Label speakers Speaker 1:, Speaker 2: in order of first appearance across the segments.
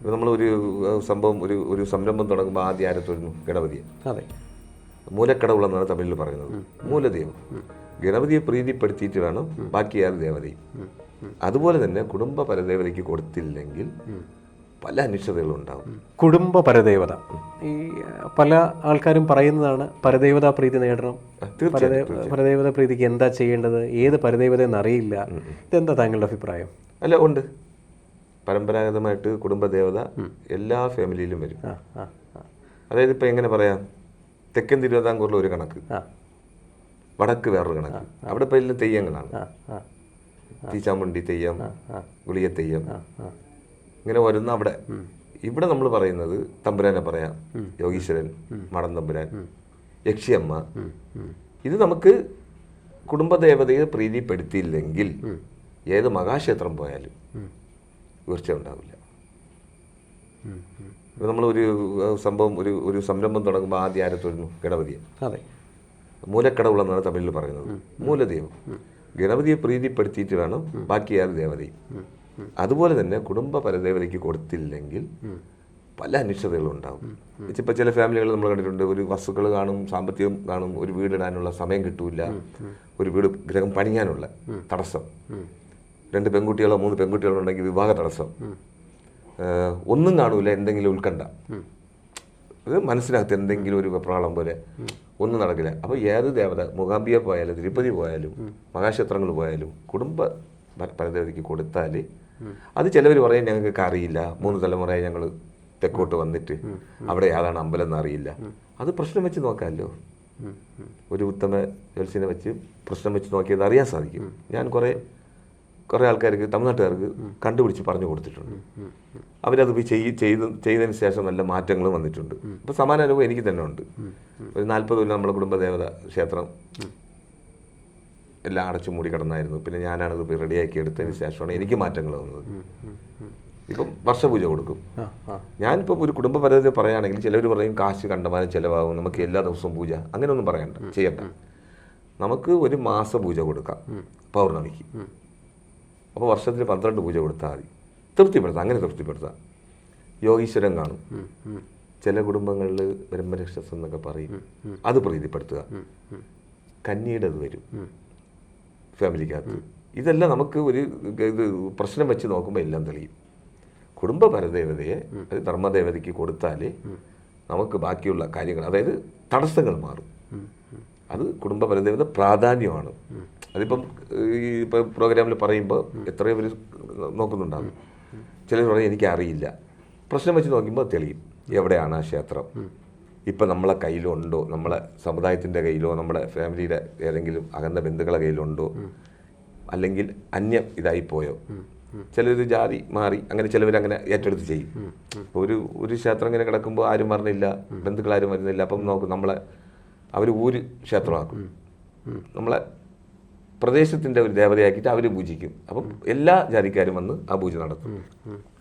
Speaker 1: ഇപ്പം നമ്മൾ ഒരു സംഭവം ഒരു ഒരു സംരംഭം തുടങ്ങുമ്പോൾ ആദ്യം ആരെ തൊഴുന്നു? ഗണപതിയെ.
Speaker 2: അതെ.
Speaker 1: മൂലക്കടവുള്ളതാണ് തമിഴിൽ പറയുന്നത്. മൂലദൈവം. ഗണപതിയെ പ്രീതിപ്പെടുത്തിയിട്ട് വേണം ബാക്കി ആറ് ദേവതയും? അതുപോലെ തന്നെ കുടുംബ പരദേവതയ്ക്ക് കൊടുത്തില്ലെങ്കിൽ പല അനിഷ്ടതകളും ഉണ്ടാവും.
Speaker 2: കുടുംബ പരദേവത ഈ പല ആൾക്കാരും പറയുന്നതാണ് പരദേവത പ്രീതി നേടണം. പരദേവത പ്രീതിക്ക് എന്താ ചെയ്യേണ്ടത്? ഏത് പരദേവത എന്നറിയില്ല ഇതെന്താ താങ്കളുടെ അഭിപ്രായം?
Speaker 1: അല്ല ഉണ്ട്. പരമ്പരാഗതമായിട്ട് കുടുംബദേവത എല്ലാ ഫാമിലിയിലും വരും. അതായത് ഇപ്പം എങ്ങനെ പറയാം? തെക്കൻ തിരുവിതാംകൂറിൽ ഒരു കണക്ക് വടക്ക് വേറൊരു കണക്ക്. അവിടെ ഇപ്പം എല്ലാം തെയ്യങ്ങളാണ്. തീച്ചാമുണ്ടി തെയ്യം ഗുളിയ തെയ്യം. ഇങ്ങനെ വരുന്ന അവിടെ. ഇവിടെ നമ്മൾ പറയുന്നത് തമ്പുരാനെ പറയാം യോഗീശ്വരൻ മടൻ തമ്പുരാൻ യക്ഷിയമ്മ. ഇത് നമുക്ക് കുടുംബദേവതയെ പ്രീതിപ്പെടുത്തിയില്ലെങ്കിൽ ഏത് മഹാക്ഷേത്രം പോയാലും ഉയർച്ച ഉണ്ടാവില്ല ഇപ്പം നമ്മളൊരു സംഭവം ഒരു ഒരു സംരംഭം തുടങ്ങുമ്പോൾ ആദ്യം ആരെ തൊഴുന്നു ഗണപതിയെ.
Speaker 2: അതെ.
Speaker 1: മൂലക്കടവുളെന്നാണ് തമിഴിൽ പറയുന്നത്. മൂലദൈവം. ഗണപതിയെ പ്രീതിപ്പെടുത്തിയിട്ട് വേണം ബാക്കി ആറ് ദേവതയും. അതുപോലെ തന്നെ കുടുംബ പരദേവതയ്ക്ക് കൊടുത്തില്ലെങ്കിൽ പല അനിശ്ചിതകളും ഉണ്ടാവും ഇപ്പം ചില ഫാമിലികൾ നമ്മൾ കണ്ടിട്ടുണ്ട് ഒരു വസ്തുക്കൾ കാണും സാമ്പത്തികം കാണും ഒരു വീടിടാനുള്ള സമയം കിട്ടൂല ഒരു വീട് ഗ്രഹം പണിയാനുള്ള തടസ്സം. രണ്ട് പെൺകുട്ടികളോ മൂന്ന് പെൺകുട്ടികളോ ഉണ്ടെങ്കിൽ വിവാഹ തടസ്സം. ഒന്നും കാണൂല എന്തെങ്കിലും ഉത്കണ്ഠ. അത് മനസ്സിനകത്ത് എന്തെങ്കിലും ഒരു വെപ്രാളം പോലെ ഒന്നും നടക്കില്ല. അപ്പോൾ ഏത് ദേവത മുഖാംബിയ പോയാലും തിരുപ്പതി പോയാലും മഹാക്ഷേത്രങ്ങൾ പോയാലും കുടുംബ പരദേവതയ്ക്ക് കൊടുത്താൽ അത് ചിലവർ പറയും ഞങ്ങൾക്ക് അറിയില്ല. മൂന്ന് തലമുറയായി ഞങ്ങൾ തെക്കോട്ട് വന്നിട്ട്. അവിടെ ഏതാണ് അമ്പലം എന്ന് അറിയില്ല അത് പ്രശ്നം വെച്ച് നോക്കാമല്ലോ. ഒരു ഉത്തമ ജോത്സ്യനെ വെച്ച് പ്രശ്നം വെച്ച് നോക്കിയത് അറിയാൻ സാധിക്കും. ഞാൻ കുറേ കുറേ ആൾക്കാർക്ക് തമിഴ്നാട്ടുകാർക്ക് കണ്ടുപിടിച്ച് പറഞ്ഞു കൊടുത്തിട്ടുണ്ട്. അവരത് ചെയ്ത് ചെയ്തതിന് ശേഷം നല്ല മാറ്റങ്ങൾ വന്നിട്ടുണ്ട്. അപ്പോൾ സമാന അനുഭവം എനിക്ക് തന്നെ ഉണ്ട്. ഒരു നാൽപ്പത് കൊല്ലം നമ്മുടെ കുടുംബദേവത ക്ഷേത്രം എല്ലാം അടച്ചു മൂടി കിടന്നായിരുന്നു. പിന്നെ ഞാനാണത് റെഡിയാക്കി എടുത്തതിന് ശേഷമാണ് എനിക്ക് മാറ്റങ്ങൾ വന്നത്. ഇപ്പം വർഷപൂജ കൊടുക്കും. ഞാനിപ്പോൾ ഒരു കുടുംബ പദ്ധതി പറയുകയാണെങ്കിൽ ചിലർ പറയും കാശ് കണ്ടമാനം ചിലവാകും നമുക്ക് എല്ലാ ദിവസവും പൂജ. അങ്ങനെയൊന്നും പറയണ്ട ചെയ്യണ്ട. നമുക്ക് ഒരു മാസ പൂജ കൊടുക്കാം പൗർണമിക്ക്. അപ്പോൾ വർഷത്തിൽ പന്ത്രണ്ട് പൂജ കൊടുത്താൽ മതി. തൃപ്തിപ്പെടുത്താം അങ്ങനെ തൃപ്തിപ്പെടുത്താം. യോഗീശ്വരൻ കാണും. ചില കുടുംബങ്ങളിൽ ബ്രഹ്മരക്ഷസം എന്നൊക്കെ പറയും. അത് പ്രീതിപ്പെടുത്തുക. കന്നിയുടെ അത് വരും. ഫാമിലിക്കകത്ത്. ഇതെല്ലാം നമുക്ക് ഒരു ഇത് പ്രശ്നം വെച്ച് നോക്കുമ്പോൾ എല്ലാം തെളിയും. കുടുംബ പരദേവതയെ അത് ധർമ്മദേവതയ്ക്ക് കൊടുത്താൽ നമുക്ക് ബാക്കിയുള്ള കാര്യങ്ങൾ അതായത് തടസ്സങ്ങൾ മാറും. അത് കുടുംബ പരദേവത പ്രാധാന്യമാണ്. അതിപ്പം ഈ ഇപ്പം പ്രോഗ്രാമിൽ പറയുമ്പോൾ എത്രയോ പേര് നോക്കുന്നുണ്ടാകും. ചിലർ പറയും എനിക്കറിയില്ല. പ്രശ്നം വെച്ച് നോക്കുമ്പോൾ തെളിയും. എവിടെയാണ് ആ ക്ഷേത്രം? ഇപ്പം നമ്മളെ കയ്യിലുണ്ടോ നമ്മളെ സമുദായത്തിന്റെ കയ്യിലോ നമ്മുടെ ഫാമിലിയുടെ ഏതെങ്കിലും അകന്ന ബന്ധുക്കളെ കയ്യിലുണ്ടോ അല്ലെങ്കിൽ അന്യം ഇതായിപ്പോയോ പോയോ? ചിലർ ജാതി മാറി അങ്ങനെ ചിലവർ അങ്ങനെ ഏറ്റെടുത്ത് ചെയ്യും. ഒരു ഒരു ക്ഷേത്രം ഇങ്ങനെ കിടക്കുമ്പോൾ ആരും മറന്നില്ല ബന്ധുക്കൾ ആരും വരുന്നില്ല. അപ്പം നോക്കും നമ്മളെ അവർ ഊര് ക്ഷേത്രമാക്കും. നമ്മളെ പ്രദേശത്തിന്റെ ഒരു ദേവതയാക്കിയിട്ട് അവർ പൂജിക്കും. അപ്പം എല്ലാ ജാതിക്കാരും വന്ന് ആ പൂജ നടത്തും.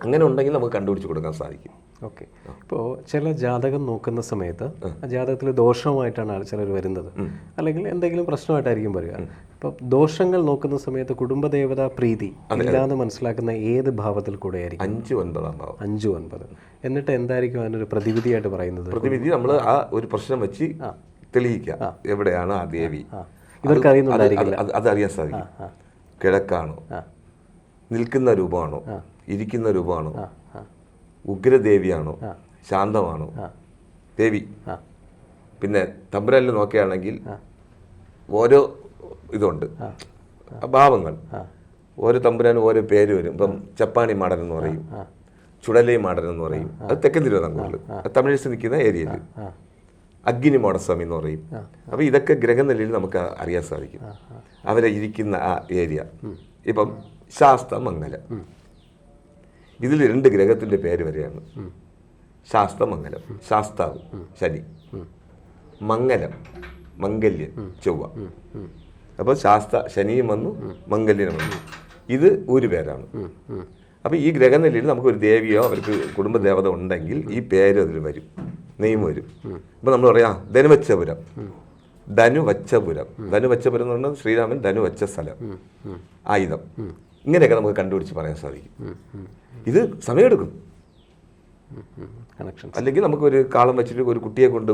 Speaker 1: അങ്ങനെ ഉണ്ടെങ്കിൽ നമുക്ക് കണ്ടുപിടിച്ച് കൊടുക്കാൻ സാധിക്കും.
Speaker 2: ഓക്കെ. ഇപ്പോൾ ചില ജാതകം നോക്കുന്ന സമയത്ത് ആ. ജാതകത്തിൽ ദോഷമായിട്ടാണ് ചിലർ വരുന്നത്. അല്ലെങ്കിൽ എന്തെങ്കിലും പ്രശ്നമായിട്ടായിരിക്കും വരിക. അപ്പോൾ ദോഷങ്ങൾ നോക്കുന്ന സമയത്ത് കുടുംബദേവത പ്രീതി ഇല്ലാന്ന് മനസ്സിലാക്കുന്ന ഏത് ഭാവത്തിൽ കൂടെ ആയിരിക്കും
Speaker 1: അഞ്ച് ഒൻപതാം ഭാവം.
Speaker 2: അഞ്ചു ഒൻപത്. എന്നിട്ട് എന്തായിരിക്കും അതിനൊരു പ്രതിവിധിയായിട്ട് പറയുന്നത്?
Speaker 1: പ്രതിവിധി നമ്മൾ ആ ഒരു പ്രശ്നം വെച്ച് തെളിയിക്കുക. എവിടെയാണ് ആ ദേവി?
Speaker 2: ഇവർക്ക്
Speaker 1: അത്
Speaker 2: അറിയുന്നുണ്ടായിരിക്കില്ല.
Speaker 1: അത് അത് അറിയാൻ സാധിക്കും. കിഴക്കാണോ? നിൽക്കുന്ന രൂപമാണോ? ഇരിക്കുന്ന രൂപമാണോ? ഉഗ്രദേവിയാണോ? ശാന്തമാണോ? ദേവി. പിന്നെ തമ്പുരാനിൽ നോക്കുകയാണെങ്കിൽ ഓരോ ഇതുണ്ട്. ഭാവങ്ങൾ. ഓരോ തമ്പുരാനും ഓരോ പേര് വരും. ഇപ്പം ചപ്പാണി മാടൻ എന്ന് പറയും. ചുടലൈ മാടൻ എന്ന് പറയും. അത് തെക്കൻ തിരുവിതാംകൂറിൽ. തമിഴ്സ് നിൽക്കുന്ന ഏരിയയിൽ. അഗ്നി മോടസ്വാമി എന്ന് പറയും. അപ്പോൾ ഇതൊക്കെ ഗ്രഹനിലയിൽ നമുക്ക് അറിയാൻ സാധിക്കും. അവരെ ഇരിക്കുന്ന ആ ഏരിയ. ഇപ്പം ശാസ്തമംഗലം ഇതിൽ രണ്ട് ഗ്രഹത്തിന്റെ പേര് വരെയാണ്. ശാസ്തമംഗലം ശാസ്താവ് ശനി. മംഗലം മംഗല്യം ചൊവ്വ. അപ്പോൾ ശാസ്ത ശനിയും വന്നു മംഗല്യനും വന്നു. ഇത് ഒരു പേരാണ്. അപ്പോൾ ഈ ഗ്രഹനിലയിൽ നമുക്ക് ഒരു ദേവിയോ അവർക്ക് കുടുംബദേവത ഉണ്ടെങ്കിൽ ഈ പേര് അതിൽ വരും. നെയ്മ് വരും. ഇപ്പൊ നമ്മൾ പറയാം ധനുവച്ചപുരം. ധനുവച്ചപുരം. ധനുവച്ചപുരം എന്ന് പറഞ്ഞാൽ ശ്രീരാമൻ ധനുവച്ച സ്ഥലം. ആയുധം. ഇങ്ങനെയൊക്കെ നമുക്ക് കണ്ടുപിടിച്ച് പറയാൻ സാധിക്കും. ഇത് സമയമെടുക്കും.
Speaker 2: കണക്ഷൻ
Speaker 1: അല്ലെങ്കിൽ നമുക്കൊരു കാളം വെച്ചിട്ട് ഒരു കുട്ടിയെ കൊണ്ട്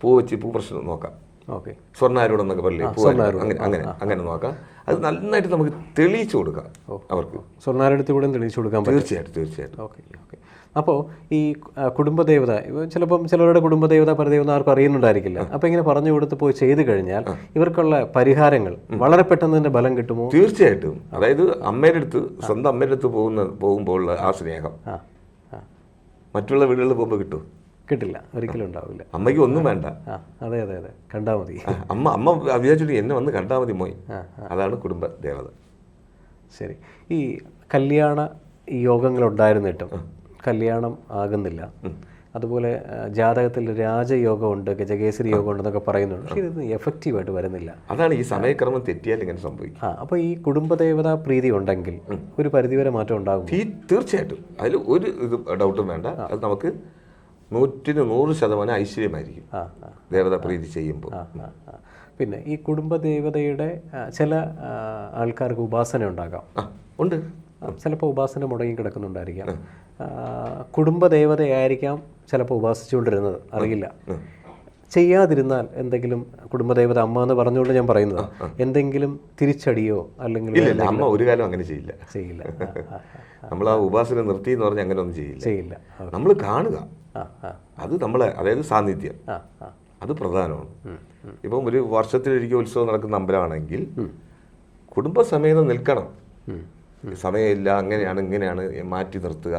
Speaker 1: പൂ വെച്ച് പൂ പ്രശ്നം നോക്കാം.
Speaker 2: ഓക്കെ.
Speaker 1: സ്വർണാരൂഢം എന്നൊക്കെ പറയില്ലേ അങ്ങനെ അങ്ങനെ അങ്ങനെ നോക്കാം. അത് നന്നായിട്ട് നമുക്ക് തെളിയിച്ചു കൊടുക്കാം അവർക്ക്.
Speaker 2: സ്വർണാരൂഢത്തിൽ കൂടെ തെളിയിച്ചു കൊടുക്കാം
Speaker 1: തീർച്ചയായിട്ടും തീർച്ചയായിട്ടും.
Speaker 2: Okay okay. അപ്പോൾ ഈ കുടുംബദേവത ചിലപ്പം ചിലവരുടെ കുടുംബദേവത പരദേവത ആർക്കും അറിയുന്നുണ്ടായിരിക്കില്ല. അപ്പോൾ ഇങ്ങനെ പറഞ്ഞു കൊടുത്ത് പോയി ചെയ്തു കഴിഞ്ഞാൽ ഇവർക്കുള്ള പരിഹാരങ്ങൾ വളരെ പെട്ടെന്ന് തന്നെ ബലം കിട്ടുമോ?
Speaker 1: തീർച്ചയായിട്ടും. അതായത് അമ്മയുടെ അടുത്ത് സ്വന്തം അമ്മയുടെ അടുത്ത് പോകുന്ന പോകുമ്പോൾ ഉള്ള ആ സ്നേഹം മറ്റുള്ള വീടുകളിൽ പോകുമ്പോൾ കിട്ടും
Speaker 2: കിട്ടില്ല. ഒരിക്കലും ഉണ്ടാവില്ല.
Speaker 1: അമ്മയ്ക്ക് ഒന്നും വേണ്ട.
Speaker 2: അതെ അതെ അതെ. കണ്ടാൽ മതി.
Speaker 1: അമ്മ അമ്മ വിചാരിച്ചിട്ട് എന്നെ വന്ന് കണ്ടാൽ മതി മോയ്. അതാണ് കുടുംബ ദേവത.
Speaker 2: ശരി. ഈ കല്യാണ യോഗങ്ങളുണ്ടായിരുന്നിട്ടും യോഗങ്ങൾ ഉണ്ടായിരുന്നിട്ടും കല്യാണം ആകുന്നില്ല. അതുപോലെ ജാതകത്തിൽ ജാതകത്തിൽ രാജയോഗമുണ്ട് ഗജകേസരി യോഗമുണ്ട് എന്നൊക്കെ പറയുന്നുണ്ട്. പക്ഷേ ഇതൊന്നും എഫക്റ്റീവായിട്ട് വരുന്നില്ല.
Speaker 1: അതാണ് ഈ സമയക്രമം തെറ്റിയാൽ ഇങ്ങനെ സംഭവിക്കും.
Speaker 2: ആ അപ്പോൾ ഈ കുടുംബദേവതാ പ്രീതി ഉണ്ടെങ്കിൽ ഒരു പരിധിവരെ മാറ്റം ഉണ്ടാകും
Speaker 1: ഈ തീർച്ചയായിട്ടും. അതിൽ ഒരു ഇത് ഡൗട്ടും വേണ്ട. അത് നമുക്ക് നൂറ്റിന് നൂറ് ശതമാനം ഐശ്വര്യമായിരിക്കും. ദേവത പ്രീതി ചെയ്യുമ്പോൾ.
Speaker 2: പിന്നെ ഈ കുടുംബദേവതയുടെ ചില ആൾക്കാർക്ക് ഉപാസന ഉണ്ടാകാം.
Speaker 1: ഉണ്ട്.
Speaker 2: ചിലപ്പോൾ ഉപാസന മുടങ്ങി കിടക്കുന്നുണ്ടായിരിക്കാം. കുടുംബദേവതയായിരിക്കാം ചിലപ്പോൾ ഉപാസിച്ചുകൊണ്ടിരുന്നത്. അറിയില്ല. ചെയ്യാതിരുന്നാൽ എന്തെങ്കിലും കുടുംബദേവത അമ്മ എന്ന് പറഞ്ഞുകൊണ്ട് ഞാൻ പറയുന്നത്. എന്തെങ്കിലും തിരിച്ചടിയോ അല്ലെങ്കിൽ
Speaker 1: അമ്മ ഒരു കാലം അങ്ങനെ ചെയ്യില്ല.
Speaker 2: ചെയ്യില്ല.
Speaker 1: നമ്മൾ ആ ഉപാസന നിർത്തി എന്ന് പറഞ്ഞാൽ അങ്ങനെ ഒന്നും ചെയ്യില്ല.
Speaker 2: ചെയ്യില്ല.
Speaker 1: നമ്മൾ കാണുക. അത് നമ്മളെ അതായത് സാന്നിധ്യം. അത് പ്രധാനമാണ്. ഇപ്പം ഒരു വർഷത്തിലൊരിക്കൽ ഉത്സവം നടക്കുന്ന അമ്പലമാണെങ്കിൽ കുടുംബസമേതം നിൽക്കണം. സമയമില്ല അങ്ങനെയാണ് ഇങ്ങനെയാണ് മാറ്റി നിർത്തുക.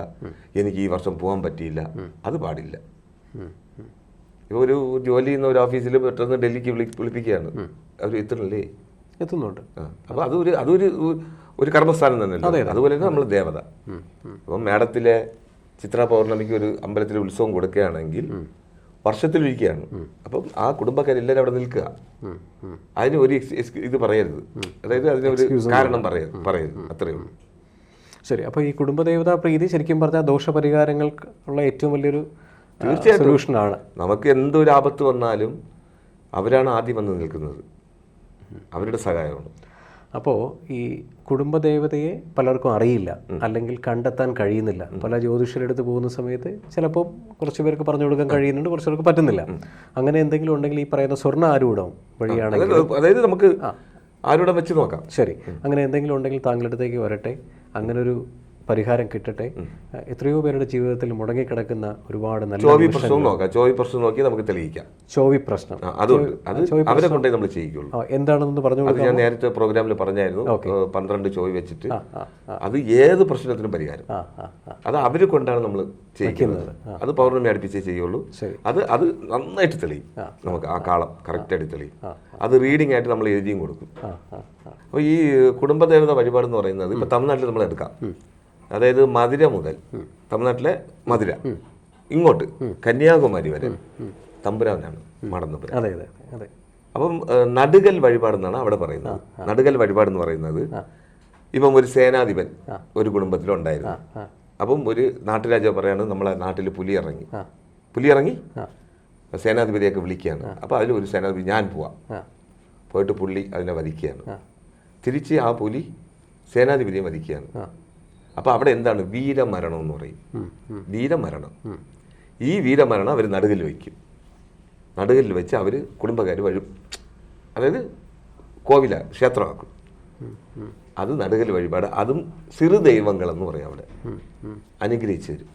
Speaker 1: എനിക്ക് ഈ വർഷം പോകാൻ പറ്റിയില്ല. അത് പാടില്ല. ഇപ്പോൾ ഒരു ജോലി ചെയ്യുന്ന ഒരു ഓഫീസിൽ പെട്ടെന്ന് ഡൽഹിക്ക് വിളി വിളിപ്പിക്കുകയാണ്. അവർ എത്തണല്ലേ
Speaker 2: എത്തുന്നുണ്ട്.
Speaker 1: അപ്പോൾ അതൊരു അതൊരു ഒരു കർമ്മസ്ഥാനം തന്നെയല്ലേ? അതുപോലെ തന്നെ നമ്മൾ ദേവത. അപ്പം മേടത്തിലെ ചിത്ര പൗർണമിക്ക് ഒരു അമ്പലത്തിലെ ഉത്സവം കൊടുക്കുകയാണെങ്കിൽ വർഷത്തിലൊരിക്കുകയാണ് അപ്പം ആ കുടുംബക്കാരെല്ലാവരും അവിടെ നിൽക്കുക. അതിന് ഒരു ഇത് പറയരുത്. അതായത് അതിന് ഒരു കാരണം പറയരുത്. പറയരുത്. അത്രയേ ഉള്ളൂ.
Speaker 2: ശരി അപ്പോൾ ഈ കുടുംബദേവതാ പ്രീതി ശരിക്കും പറഞ്ഞാൽ ദോഷപരിഹാരങ്ങൾക്കുള്ള ഏറ്റവും വലിയൊരു തീർച്ചയായിട്ടും.
Speaker 1: നമുക്ക് എന്തൊരു ആപത്ത് വന്നാലും അവരാണ് ആദ്യം വന്ന് നിൽക്കുന്നത്. അവരുടെ സഹായമാണ്.
Speaker 2: അപ്പോൾ ഈ കുടുംബദേവതയെ പലർക്കും അറിയില്ല അല്ലെങ്കിൽ കണ്ടെത്താൻ കഴിയുന്നില്ല. പല ജ്യോതിഷരെടുത്ത് പോകുന്ന സമയത്ത് ചിലപ്പോൾ കുറച്ച് പേർക്ക് പറഞ്ഞു കൊടുക്കാൻ കഴിയുന്നുണ്ട് കുറച്ച് പേർക്ക് പറ്റുന്നില്ല. അങ്ങനെ എന്തെങ്കിലും ഉണ്ടെങ്കിൽ ഈ പറയുന്ന സ്വർണ ആരൂഢം വഴിയാണെങ്കിൽ
Speaker 1: അതായത് നമുക്ക് ആരൂഢം വെച്ച് നോക്കാം.
Speaker 2: ശരി. അങ്ങനെ എന്തെങ്കിലും ഉണ്ടെങ്കിൽ താങ്കളുടെ അടുത്തേക്ക് വരട്ടെ. അങ്ങനെ ഒരു പരിഹാരം കിട്ടട്ടെ. എത്രയോ പേരുടെ ജീവിതത്തിൽ മുടങ്ങിക്കിടക്കുന്ന ഒരുപാട് നല്ല
Speaker 1: ചോവി പ്രശ്നം നോക്കാം. ചോവി പ്രശ്നം നോക്കി നമുക്ക് തെളിയിക്കാം.
Speaker 2: ചോവി പ്രശ്നം.
Speaker 1: അത് അവരെ കൊണ്ടേ നമ്മൾ ചെയ്യിക്കുള്ളൂ.
Speaker 2: എന്താണെന്ന് പറഞ്ഞു
Speaker 1: ഞാൻ നേരത്തെ പ്രോഗ്രാമിൽ പറഞ്ഞായിരുന്നു. പന്ത്രണ്ട് ചോവി വെച്ചിട്ട് അത് ഏത് പ്രശ്നത്തിനും പരിഹാരം. അത് അവരെ കൊണ്ടാണ് നമ്മൾ ചെയ്യിക്കുന്നത്. അത് പൗർണമി അടുപ്പിച്ചേ ചെയ്യുള്ളൂ. അത് അത് നന്നായിട്ട് തെളിയും. നമുക്ക് ആ കാളം കറക്റ്റായിട്ട് തെളിയും. അത് റീഡിംഗ് ആയിട്ട് നമ്മൾ എഴുതിയും കൊടുക്കും. അപ്പോൾ ഈ കുടുംബദേവത വഴിപാട് എന്ന് പറയുന്നത് ഇപ്പൊ തമിഴ്നാട്ടിൽ നമ്മൾ എടുക്കാം അതായത് മധുര മുതൽ തമിഴ്നാട്ടിലെ മധുര. ഇങ്ങോട്ട് കന്യാകുമാരി വരെ. തമ്പുരാനാണ് മടന്നപുരം.
Speaker 2: അതെ അതെ അതെ.
Speaker 1: അപ്പം നടുകൽ വഴിപാട് എന്നാണ് അവിടെ പറയുന്നത്. നടുകൽ വഴിപാട് എന്ന് പറയുന്നത് ഇപ്പം ഒരു സേനാധിപൻ ഒരു കുടുംബത്തിലുണ്ടായിരുന്നു അപ്പം ഒരു നാട്ടുരാജാവ് പറയാണ് നമ്മളെ നാട്ടിൽ പുലി ഇറങ്ങി. പുലി ഇറങ്ങി? സേനാധിപതിയൊക്കെ വിളിക്കുകയാണ്. അപ്പോൾ അതിൽ ഒരു സേനാധിപതി ഞാൻ പോവാം. പോയിട്ട് പുള്ളി അതിനെ വധിക്കുകയാണ്. തിരിച്ച് ആ പുലി സേനാധിപതിയെ വധിക്കുകയാണ്. അപ്പോൾ അവിടെ എന്താണ്? വീരമരണം എന്ന് പറയും. വീരമരണം. ഈ വീരമരണം അവർ നടുകിൽ വയ്ക്കും. നടുകിൽ വെച്ച് അവർ കുടുംബക്കാർ വഴി അതായത് കോവില ക്ഷേത്രമാക്കും. അത് നടുകൽ വഴിപാട്. അതും സിറു ദൈവങ്ങളെന്ന് പറയും അവിടെ. അനുഗ്രഹിച്ചു തരും.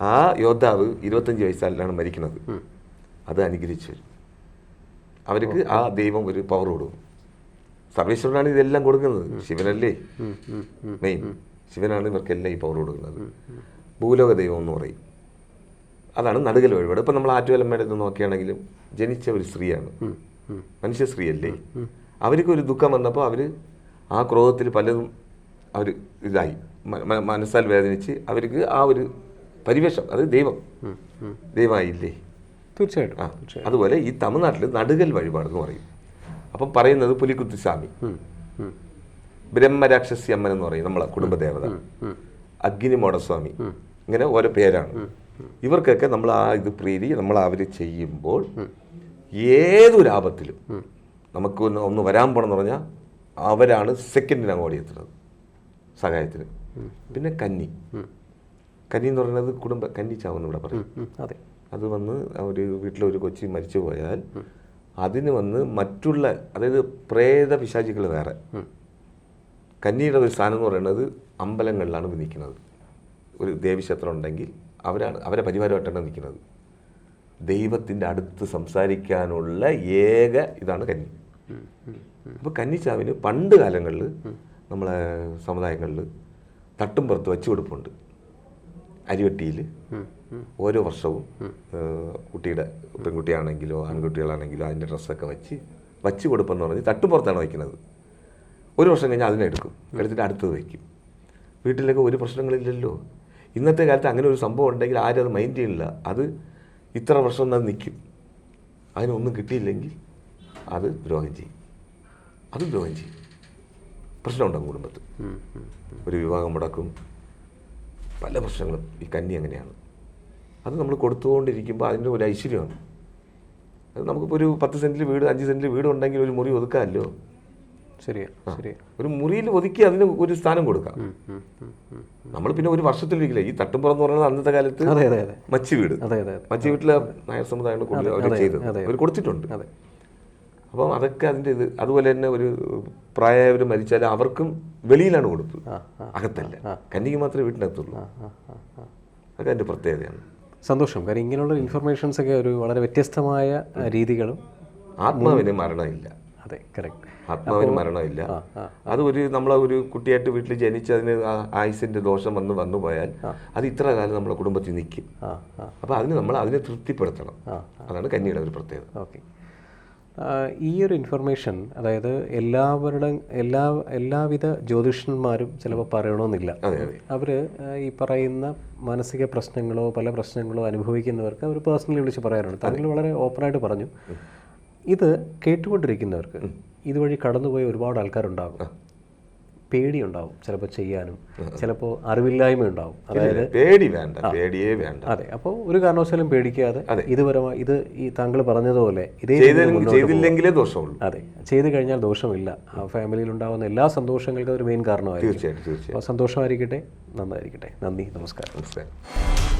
Speaker 1: ആ യോദ്ധാവ് ഇരുപത്തഞ്ച് വയസ്സാലാണ് മരിക്കുന്നത്. അത് അനുഗ്രഹിച്ചു വരും അവർക്ക് ആ ദൈവം ഒരു പവർ കൊടുക്കും. സർവേശ്വരനാണ് ഇതെല്ലാം കൊടുക്കുന്നത്. ശിവനല്ലേ? മെയിൻ. ശിവനാണ് ഇവർക്കെല്ലാം ഈ പവർ കൊടുക്കുന്നത്. ഭൂലോക ദൈവം എന്ന് പറയും. അതാണ് നടുകൽ വഴിപാട്. ഇപ്പം നമ്മൾ ആറ്റുവലമ്മയുടെ ഇത് നോക്കുകയാണെങ്കിലും ജനിച്ച ഒരു സ്ത്രീയാണ്. മനുഷ്യ സ്ത്രീയല്ലേ? അവർക്ക് ഒരു ദുഃഖം വന്നപ്പോൾ അവർ ആ ക്രോധത്തിൽ പലതും അവർ ഇതായി. മനസ്സാൽ വേദനിച്ച് അവർക്ക് ആ ഒരു പരിവേഷം അത് ദൈവം. ദൈവമായില്ലേ?
Speaker 2: തീർച്ചയായിട്ടും
Speaker 1: അതുപോലെ ഈ തമിഴ്നാട്ടിൽ നടുകൽ വഴിപാട് എന്ന് പറയും. അപ്പം പറയുന്നത് പുലിക്കുത്തിസ്വാമി. ബ്രഹ്മരാക്ഷസി അമ്മൻ എന്ന് പറയും നമ്മളെ കുടുംബദേവത.
Speaker 2: അഗ്നി
Speaker 1: അഗ്നിമോടസ്വാമി. ഇങ്ങനെ ഓരോ പേരാണ്. ഇവർക്കൊക്കെ നമ്മൾ ആ ഇത് പ്രീതി നമ്മൾ അവർ ചെയ്യുമ്പോൾ ഏതൊരു ആപത്തിലും നമുക്ക് ഒന്ന് ഒന്ന് വരാൻ പോണെന്ന് പറഞ്ഞാൽ അവരാണ് സെക്കൻഡിന് അങ്ങോട്ട് എത്തുന്നത്. സഹായത്തിന്. പിന്നെ കന്നി. കന്നി എന്ന് പറയുന്നത് കുടുംബ കന്നി ചാവെന്ന് ഇവിടെ പറയും.
Speaker 2: അതെ.
Speaker 1: അത് വന്ന് ഒരു വീട്ടിലൊരു കൊച്ചി മരിച്ചു പോയാൽ അതിന് വന്ന് മറ്റുള്ള അതായത് പ്രേത പിശാചികൾ വേറെ. കന്നിയുടെ ഒരു സ്ഥാനം എന്ന് പറയുന്നത് അമ്പലങ്ങളിലാണ് നിൽക്കുന്നത്. ഒരു ദേവീക്ഷേത്രം ഉണ്ടെങ്കിൽ അവരാണ് അവരെ പരിവാരമായിട്ടാണ് നിൽക്കുന്നത്. ദൈവത്തിന്റെ അടുത്ത് സംസാരിക്കാനുള്ള ഏക ഇതാണ് കന്നി. അപ്പോൾ കന്നിച്ചാവിന് പണ്ട് കാലങ്ങളിൽ നമ്മളെ സമുദായങ്ങളിൽ തട്ടും പുറത്ത് വെച്ച് കൊടുപ്പുണ്ട് അരിവട്ടിയിൽ. ഓരോ വർഷവും കുട്ടിയുടെ പെൺകുട്ടിയാണെങ്കിലോ ആൺകുട്ടികളാണെങ്കിലോ അതിന്റെ ഡ്രസ്സൊക്കെ വെച്ച് വച്ച് കൊടുപ്പെന്ന് പറഞ്ഞ് തട്ടുപുറത്താണ് വയ്ക്കുന്നത്. ഒരു വർഷം കഴിഞ്ഞാൽ അതിനെടുക്കും എടുത്തിട്ട് അടുത്തത് വയ്ക്കും. വീട്ടിലൊക്കെ ഒരു പ്രശ്നങ്ങളില്ലല്ലോ. ഇന്നത്തെ കാലത്ത് അങ്ങനെ ഒരു സംഭവം ഉണ്ടെങ്കിൽ ആരും അത് മൈൻഡ് ചെയ്യുന്നില്ല. അത് ഇത്ര വർഷം അത് നിൽക്കും. അതിനൊന്നും കിട്ടിയില്ലെങ്കിൽ അത് ദ്രോഹം ചെയ്യും. അത് ദ്രോഹം ചെയ്യും. പ്രശ്നമുണ്ടാകും കുടുംബത്തിൽ. ഒരു വിവാഹം മുടക്കും. പല പ്രശ്നങ്ങളും. ഈ കന്നി അങ്ങനെയാണ്. അത് നമ്മൾ കൊടുത്തുകൊണ്ടിരിക്കുമ്പോൾ അതിന്റെ ഒരു ഐശ്വര്യമാണ്. അത് നമുക്കിപ്പോൾ ഒരു പത്ത് സെന്റിൽ വീട് അഞ്ച് സെന്റിൽ വീട് ഉണ്ടെങ്കിൽ ഒരു മുറി ഒതുക്കാമല്ലോ?
Speaker 2: ശരിയാ ശരിയാ.
Speaker 1: ഒരു മുറിയിൽ ഒതുക്കി അതിന് ഒരു സ്ഥാനം കൊടുക്കാം. നമ്മൾ പിന്നെ ഒരു വർഷത്തിലിരിക്കില്ല ഈ തട്ടുംപുറം എന്ന് പറയുന്നത് അന്നത്തെ കാലത്ത്
Speaker 2: അതെ അതെ അതെ.
Speaker 1: മച്ചി വീട്.
Speaker 2: അതെ അതെ
Speaker 1: മച്ചി വീട്ടിലെ നായർ സമുദായങ്ങൾ കൂടുതൽ അവർ ചെയ്തത്. അവർ കൊടുത്തിട്ടുണ്ട്.
Speaker 2: അതെ.
Speaker 1: അപ്പം അതൊക്കെ അതിന്റെ ഇത് അതുപോലെ തന്നെ ഒരു പ്രായമായവർ മരിച്ചാൽ അവർക്കും വെളിയിലാണ് കൊടുത്തത് അകത്തല്ല. കന്നിക്ക് മാത്രമേ വീട്ടിനകത്തുള്ളൂ. അതൊക്കെ അതിന്റെ പ്രത്യേകതയാണ്.
Speaker 2: സന്തോഷം. കാര്യം ഇങ്ങനെയുള്ള ഇൻഫർമേഷൻസ് ഒക്കെ ഒരു വളരെ വ്യത്യസ്തമായ രീതികളും
Speaker 1: ആത്മാവിന് മരണമില്ല.
Speaker 2: അതെ കറക്റ്റ്
Speaker 1: ആത്മാവിന് മരണമില്ല. അത് ഒരു നമ്മളെ ഒരു കുട്ടിയായിട്ട് വീട്ടിൽ ജനിച്ചതിന് അതിന് ആയുസിന്റെ ദോഷം വന്ന് വന്നു പോയാൽ അത് ഇത്ര കാലം നമ്മുടെ കുടുംബത്തിൽ നിൽക്കും. അപ്പോൾ അതിന് നമ്മൾ അതിനെ തൃപ്തിപ്പെടുത്തണം. അതാണ് കന്നിയുടെ ഒരു പ്രത്യേകത.
Speaker 2: ഓക്കെ. ഈ ഒരു ഇൻഫർമേഷൻ അതായത് എല്ലാവരുടെ എല്ലാ എല്ലാവിധ ജ്യോതിഷന്മാരും ചിലപ്പോൾ പറയണമെന്നില്ല അവർ ഈ പറയുന്ന മാനസിക പ്രശ്നങ്ങളോ പല പ്രശ്നങ്ങളോ അനുഭവിക്കുന്നവർക്ക് അവർ പേഴ്സണലി വിളിച്ച് പറയാറുണ്ട്. താങ്കൾ വളരെ ഓപ്പണായിട്ട് പറഞ്ഞു. ഇത് കേട്ടുകൊണ്ടിരിക്കുന്നവർക്ക് ഇതുവഴി കടന്നുപോയ ഒരുപാട് ആൾക്കാരുണ്ടാകും. പേടിയുണ്ടാവും ചിലപ്പോൾ ചെയ്യാനും ചിലപ്പോൾ അറിവില്ലായ്മ ഉണ്ടാവും. അതായത്
Speaker 1: പേടി വേണ്ട പേടിയേ വേണ്ട.
Speaker 2: അതെ അപ്പോൾ ഒരു കാരണവശാലും പേടിക്കാതെ ഇതുവരെ ഇത് ഈ താങ്കൾ പറഞ്ഞതുപോലെ ഇതേ
Speaker 1: ചെയ്തില്ലെങ്കിലേ ദോഷമുള്ളൂ.
Speaker 2: അതെ ചെയ്തു കഴിഞ്ഞാൽ ദോഷമില്ല. ആ ഫാമിലിയിൽ ഉണ്ടാകുന്ന എല്ലാ സന്തോഷങ്ങൾക്കും ഒരു മെയിൻ കാരണമായിരിക്കും.
Speaker 1: തീർച്ചയായിട്ടും തീർച്ചയായിട്ടും.
Speaker 2: അപ്പോൾ സന്തോഷമായിരിക്കട്ടെ നന്നായിരിക്കട്ടെ. നന്ദി നമസ്കാരം.
Speaker 1: നമസ്കാരം.